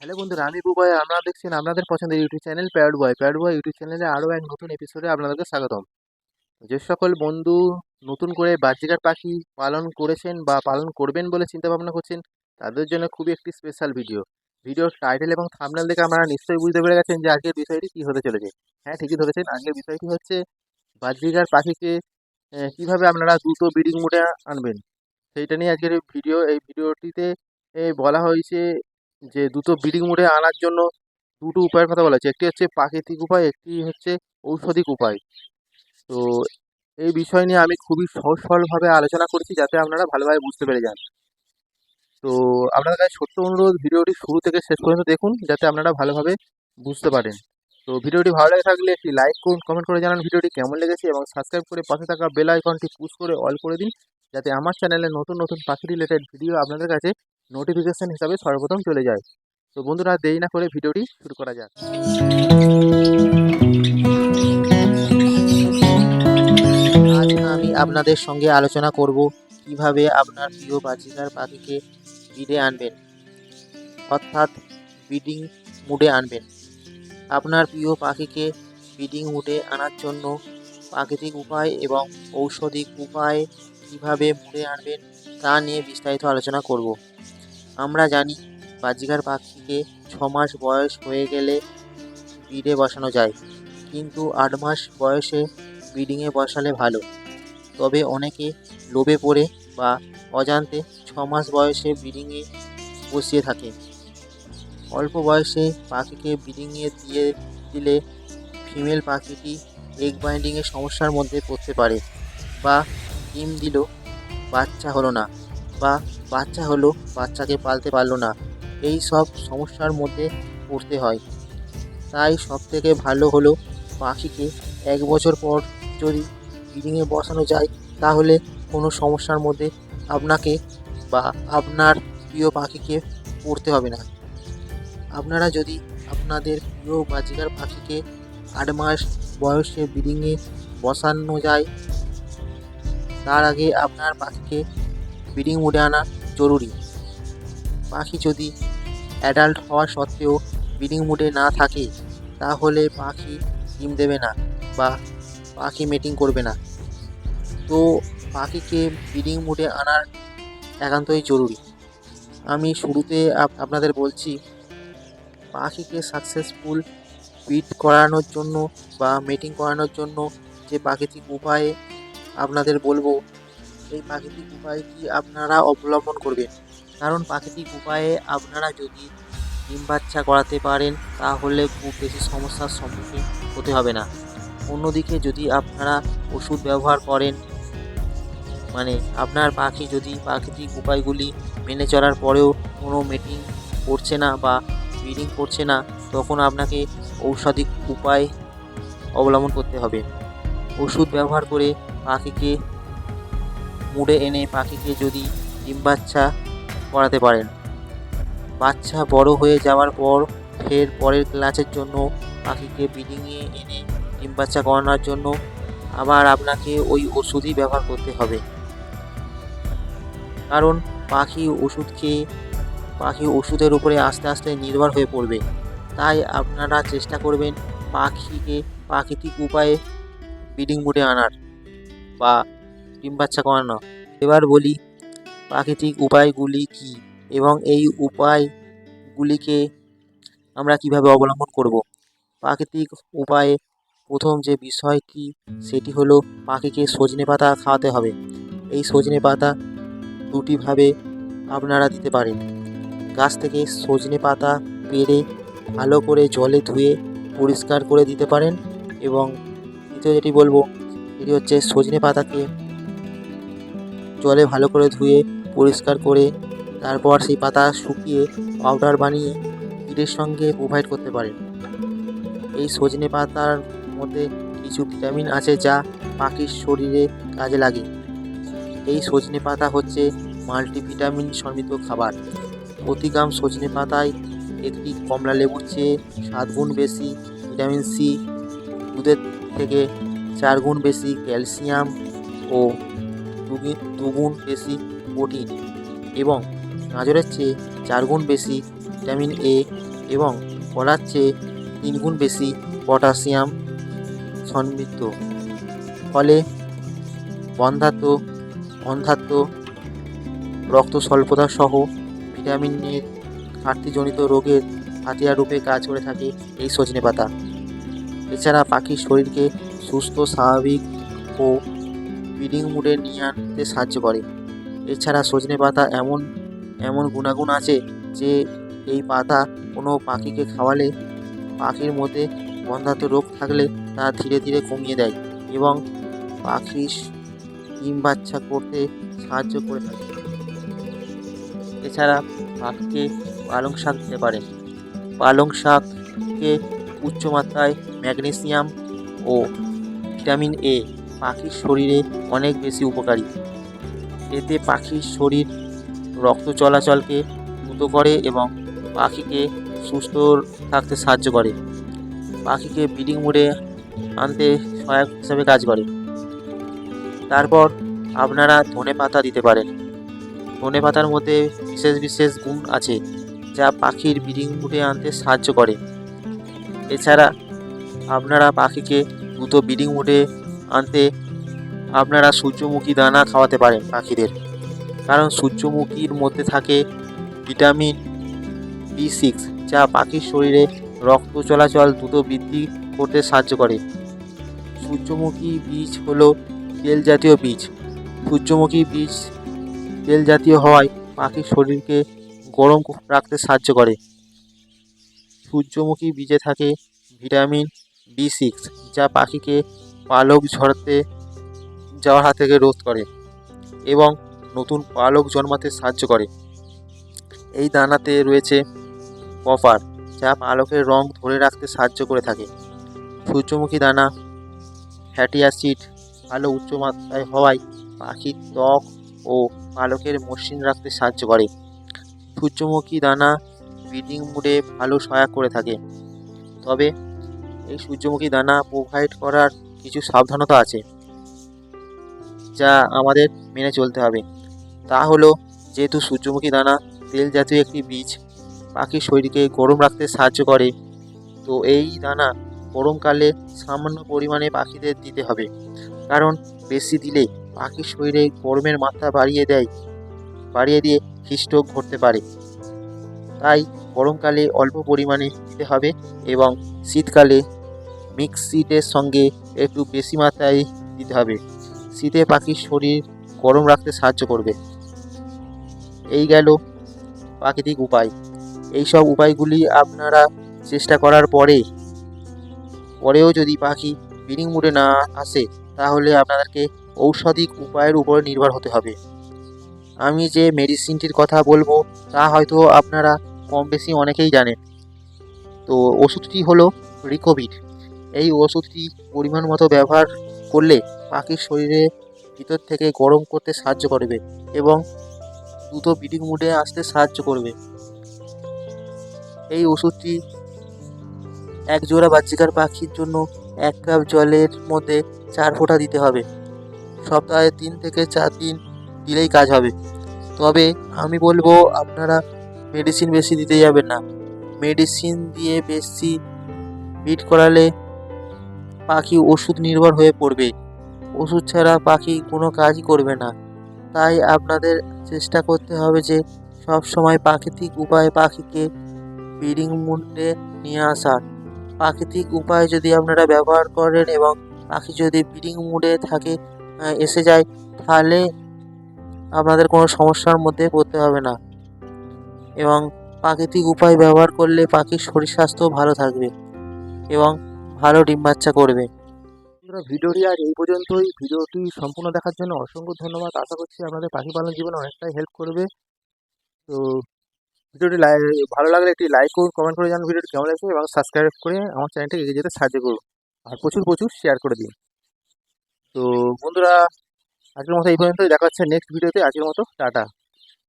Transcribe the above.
Hello বন্ধুরা আমি বুবয় আপনারা দেখছেন আপনাদের পছন্দের YouTube channel pad boy pad boy YouTube চ্যানেলে আরও এক নতুন এপিসোডে আপনাদেরকে স্বাগতম। যে সকল বন্ধু নতুন করে বাজিকার পাখি পালন করেছেন বা পালন করবেন বলে চিন্তা ভাবনা করছেন, তাদের জন্য খুবই একটি স্পেশাল ভিডিও ভিডিওর টাইটেল এবং থামনেল দেখে আপনারা নিশ্চয়ই বুঝতে পেরে গেছেন যে আজকের বিষয়টি কী হতে চলেছে। হ্যাঁ ঠিকই ধরেছেন, আজকের বিষয়টি হচ্ছে বাজিকার পাখিকে কীভাবে আপনারা দ্রুত ব্রিডিং মোডে আনবেন। সেইটা নিয়ে আজকের ভিডিও এই ভিডিওটিতে বলা হয়েছে যে দুটো ব্রিডিং মোডে আনার জন্য দুটো উপায়ের কথা বলা হচ্ছে একটি হচ্ছে প্রাকৃতিক উপায়, একটি হচ্ছে ঔষধিক উপায়। তো এই বিষয় নিয়ে আমি খুবই সহজ সরলভাবে আলোচনা করেছি যাতে আপনারা ভালোভাবে বুঝতে পেরে যান। তো আপনাদের কাছে ছোট্ট অনুরোধ, ভিডিওটি শুরু থেকে শেষ পর্যন্ত দেখুন যাতে আপনারা ভালোভাবে বুঝতে পারেন। তো ভিডিওটি ভালো লেগে থাকলে একটি লাইক করুন, কমেন্ট করে জানান ভিডিওটি কেমন লেগেছে এবং সাবস্ক্রাইব করে পাশে থাকা বেল আইকনটি পুশ করে অল করে দিন যাতে আমার চ্যানেলে নতুন নতুন পাখি রিলেটেড ভিডিও আপনাদের কাছে নোটিফিকেশন হিসাবে সর্বপ্রথম চলে যায়। তো বন্ধুরা, দেরি না করে ভিডিওটি শুরু করা যাক। আজ আমি আপনাদের সঙ্গে আলোচনা করব কীভাবে আপনার প্রিয় বাজিকার পাখিকে ব্রিডে আনবেন, অর্থাৎ ব্রিডিং মুডে আনবেন। আপনার প্রিয় পাখিকে ব্রিডিং মুডে আনার জন্য প্রাকৃতিক উপায় এবং ঔষধিক উপায় কীভাবে মুডে আনবেন তা নিয়ে বিস্তারিত আলোচনা করব। আমরা জানি বাজিকার পাখিকে ছ মাস বয়স হয়ে গেলে ব্রিডে বসানো যায়, কিন্তু আট মাস বয়সে ব্রিডিংয়ে বসালে ভালো। তবে অনেকে লোভে পড়ে বা অজান্তে ছ মাস বয়সে ব্রিডিংয়ে বসিয়ে থাকে। অল্প বয়সে পাখিকে ব্রিডিংয়ে দিয়ে দিলে ফিমেল পাখিটি এগ বাইন্ডিংয়ের সমস্যার মধ্যে পড়তে পারে বা ডিম দিল বাচ্চা হলো না বা বাচ্চা হলো, বাচ্চাকে পালতে পারল না। এই সব সমস্যার মধ্যে পড়তে হয়। তাই সবথেকে ভালো হলো পাখিকে এক বছর পর যদি ব্রিডিংয়ে বসানো যায়, তাহলে কোনো সমস্যার মধ্যে আপনাকে বা আপনার প্রিয় পাখিকে পড়তে হবে না। আপনারা যদি আপনাদের প্রিয় বাজিকার পাখিকে আট মাস বয়সে ব্রিডিংয়ে বসানো যায়, তার আগে আপনার পাখিকে ব্রিডিং মোডে আনা জরুরি। পাখি যদি অ্যাডাল্ট হওয়া সত্ত্বেও ব্রিডিং মুডে না থাকে, তাহলে পাখি ডিম দেবে না বা পাখি মেটিং করবে না। তো পাখিকে ব্রিডিং মুডে আনার একান্তই জরুরি। আমি শুরুতে আপ- আপনাদের বলছি, পাখিকে সাকসেসফুল ব্রিড করানোর জন্য বা মেটিং করানোর জন্য যে প্রাকৃতিক উপায়ে আপনাদের বলব এই প্রাকৃতিক উপায়টি আপনারা অবলম্বন করবেন? কারণ প্রাকৃতিক উপায়ে আপনারা যদি ডিম বাচ্চা করাতে পারেন, তাহলে খুব বেশি সমস্যার সম্মুখীন হতে হবে না। অন্যদিকে যদি আপনারা ওষুধ ব্যবহার করেন মানে আপনার পাখি যদি প্রাকৃতিক উপায়গুলি মেনে চলার পরেও কোনো মিটিং করছে না বা ব্রিডিং করছে না, তখন আপনাকে ঔষধিক উপায় অবলম্বন করতে হবে। ওষুধ ব্যবহার করে পাখিকে মুড়ে এনে পাখিকে যদি ডিম বাচ্চা করাতে পারেন। বাচ্চা বড় হয়ে যাওয়ার পর ফের পরের ক্লাসের জন্য পাখিকে ব্রিডিংয়ে এনে ডিম বাচ্চা করানোর জন্য আবার আপনাকে ওই ওষুধই ব্যবহার করতে হবে। কারণ পাখি ওষুধ খেয়ে পাখি ওষুধের উপরে আস্তে আস্তে নির্ভর হয়ে পড়বে। তাই আপনারা চেষ্টা করবেন পাখিকে প্রাকৃতিক উপায়ে ব্রিডিং মুডে আনার বা ডিম বাচ্চা করানো। এবার বলি, প্রাকৃতিক উপায়গুলি কী এবং এই উপায়গুলিকে আমরা কীভাবে অবলম্বন করব? প্রাকৃতিক উপায়ে প্রথম যে বিষয়টি সেটি হলো পাখিকে সজনে পাতা খাওয়াতে হবে। এই সজনে পাতা দুটিভাবে আপনারা দিতে পারেন। গাছ থেকে সজনে পাতা পেড়ে ভালো করে জলে ধুয়ে পরিষ্কার করে দিতে পারেন এবং দ্বিতীয় যেটি বলব এটি হচ্ছে সজনে পাতাকে জলে ভালো করে ধুয়ে, পরিষ্কার করে, তারপর সেই পাতা শুকিয়ে পাউডার বানিয়ে ফিডের সঙ্গে প্রোভাইড করতে পারেন। এই সজনে পাতার মধ্যে কিছু ভিটামিন আছে যা পাখির শরীরে কাজে লাগে। এই সজনে পাতা হচ্ছে মাল্টিভিটামিন সমৃদ্ধ খাবার। প্রতি গ্রাম সজনে পাতায় একটি কমলা লেবুর চেয়ে সাত গুণ বেশি ভিটামিন সি দুধের থেকে চার গুণ বেশি ক্যালসিয়াম ও দুগি- দুগুণ বেশি প্রোটিন এবং গাজরের চেয়ে চার গুণ বেশি ভিটামিন এ এবং কলার চেয়ে তিনগুণ বেশি পটাশিয়াম সমৃদ্ধ। ফলে বন্ধাত্ম অন্ধাত্ম রক্ত স্বল্পতা সহ ভিটামিনের ঘাটতিজনিত রোগের হাতিয়ার রূপে কাজ করে থাকে এই সজনে পাতা। এছাড়া পাখির শরীরকে সুস্থ, স্বাভাবিক ও ব্রিডিং মুডে নিয়ে আনতে সাহায্য করে। এছাড়া সজনে পাতা এমন এমন গুণাগুণ আছে যে এই পাতা কোনো পাখিকে খাওয়ালে পাখির মধ্যে বন্ধাত্ম রোগ থাকলে তা ধীরে ধীরে কমিয়ে দেয় এবং পাখির ডিম বাচ্চা করতে সাহায্য করে থাকে। এছাড়া পাখিকে পালং শাক দিতে পারে। পালং শাককে উচ্চমাত্রায় ম্যাগনেসিয়াম ও ভিটামিন এ পাখির শরীরে অনেক বেশি উপকারী। এতে পাখির শরীর রক্ত চলাচলকে দ্রুত করে এবং পাখিকে সুস্থ থাকতে সাহায্য করে। পাখিকে ব্রিডিং মোডে আনতে সহায়ক হিসাবে কাজ করে। তারপর আপনারা ধনে পাতা দিতে পারেন। ধনে পাতার মধ্যে বিশেষ বিশেষ গুণ আছে যা পাখির ব্রিডিং মুডে আনতে সাহায্য করে। এছাড়া আপনারা পাখিকে দ্রুত ব্রিডিং মুডে আনতে আপনারা সূর্যমুখী দানা খাওয়াতে পারেন পাখিদের। কারণ সূর্যমুখীর মধ্যে থাকে ভিটামিন বি সিক্স, যা পাখির শরীরে রক্ত চলাচল দ্রুত বৃদ্ধি করতে সাহায্য করে। সূর্যমুখী বীজ হলো তেল জাতীয় বীজ। সূর্যমুখী বীজ তেল জাতীয় হওয়ায় পাখির শরীরকে গরম রাখতে সাহায্য করে। সূর্যমুখী বীজে থাকে ভিটামিন বি সিক্স, যা পাখিকে পালক ঝরতে যাওয়ার হাত থেকে রোধ করে এবং নতুন পালক জন্মাতে সাহায্য করে। এই দানাতে রয়েছে কপার, যা পালকের রং ধরে রাখতে সাহায্য করে থাকে। সূর্যমুখী দানা, ফ্যাটি অ্যাসিড, ভালো উচ্চমাত্রায় হওয়ায় পাখির ত্বক ও পালকের মসৃণ রাখতে সাহায্য করে। সূর্যমুখী দানা ব্রিডিং মুডে ভালো সহায়ক করে থাকে। তবে এই সূর্যমুখী দানা প্রোভাইড করার কিছু সাবধানতা আছে যা আমাদের মেনে চলতে হবে। তা হলো, যেহেতু সূর্যমুখী দানা তেল জাতীয় একটি বীজ পাখির শরীরকে গরম রাখতে সাহায্য করে, তো এই দানা গরমকালে সামান্য পরিমাণে পাখিদের দিতে হবে। কারণ বেশি দিলে পাখির শরীরে গরমের মাত্রা বাড়িয়ে দেয়, বাড়িয়ে দিয়ে হিস্ট্রোক ঘটতে পারে। তাই গরমকালে অল্প পরিমাণে দিতে হবে এবং শীতকালে মিক্স সিটের সঙ্গে একটু বেশি মাত্রায় দিতে হবে। শীতে পাখির শরীর গরম রাখতে সাহায্য করবে। এই গেল প্রাকৃতিক উপায়। এই সব উপায়গুলি আপনারা চেষ্টা করার পরে, পরেও যদি পাখি ব্রিডিং মুডে না আসে, তাহলে আপনাদেরকে ঔষধিক উপায়ের উপরে নির্ভর হতে হবে। আমি যে মেডিসিনটির কথা বলব, তা হয়তো আপনারা কম বেশি অনেকেই জানেন। তো ওষুধটি হলো রিকোভিড। এই ওষুধটি পরিমাণ মতো ব্যবহার করলে পাখির শরীরে ভিতর থেকে গরম করতে সাহায্য করবে এবং দ্রুত ব্রিডিং মুডে আসতে সাহায্য করবে। এই ওষুধটি এক জোড়া বাচ্চিকার পাখির জন্য এক কাপ জলের মধ্যে চার ফোঁটা দিতে হবে। সপ্তাহে তিন থেকে চার দিন দিলেই কাজ হবে। তবে আমি বলব, আপনারা মেডিসিন বেশি দিতে যাবেন না। মেডিসিন দিয়ে বেশি বিট করালে পাখি ওষুধ নির্ভর হয়ে পড়বে। ওষুধ ছাড়া পাখি কোনো কাজই করবে না। তাই আপনাদের চেষ্টা করতে হবে যে সব সময় প্রাকৃতিক উপায়ে পাখিকে ব্রিডিং মুডে নিয়ে আসার প্রাকৃতিক উপায় যদি আপনারা ব্যবহার করেন এবং পাখি যদি ব্রিডিং মুডে থাকে এসে যায়, তাহলে আপনাদের কোনো সমস্যার মধ্যে পড়তে হবে না। এবং প্রাকৃতিক উপায় ব্যবহার করলে পাখির শরীর স্বাস্থ্য ভালো থাকবে। এবং ভালো ডিম বাচ্চা করবে। বন্ধুরা, ভিডিওটি আর এই পর্যন্তই। ভিডিওটি সম্পূর্ণ দেখার জন্য অসংখ্য ধন্যবাদ। আশা করছি আপনাদের পাখি পালন জীবনে অনেকটাই হেল্প করবে। তো ভিডিওটি ভালো লাগলে একটি লাইক করুন কমেন্ট করে জানান ভিডিওটি কেমন লাগছে এবং সাবস্ক্রাইব করে আমার চ্যানেলটি এগিয়ে যেতে সাহায্য করুন। আর প্রচুর প্রচুর শেয়ার করে দিন। তো বন্ধুরা, আজকের মতো এই পর্যন্তই। দেখা হচ্ছে নেক্সট ভিডিওতে আজকের মতো, টাটা।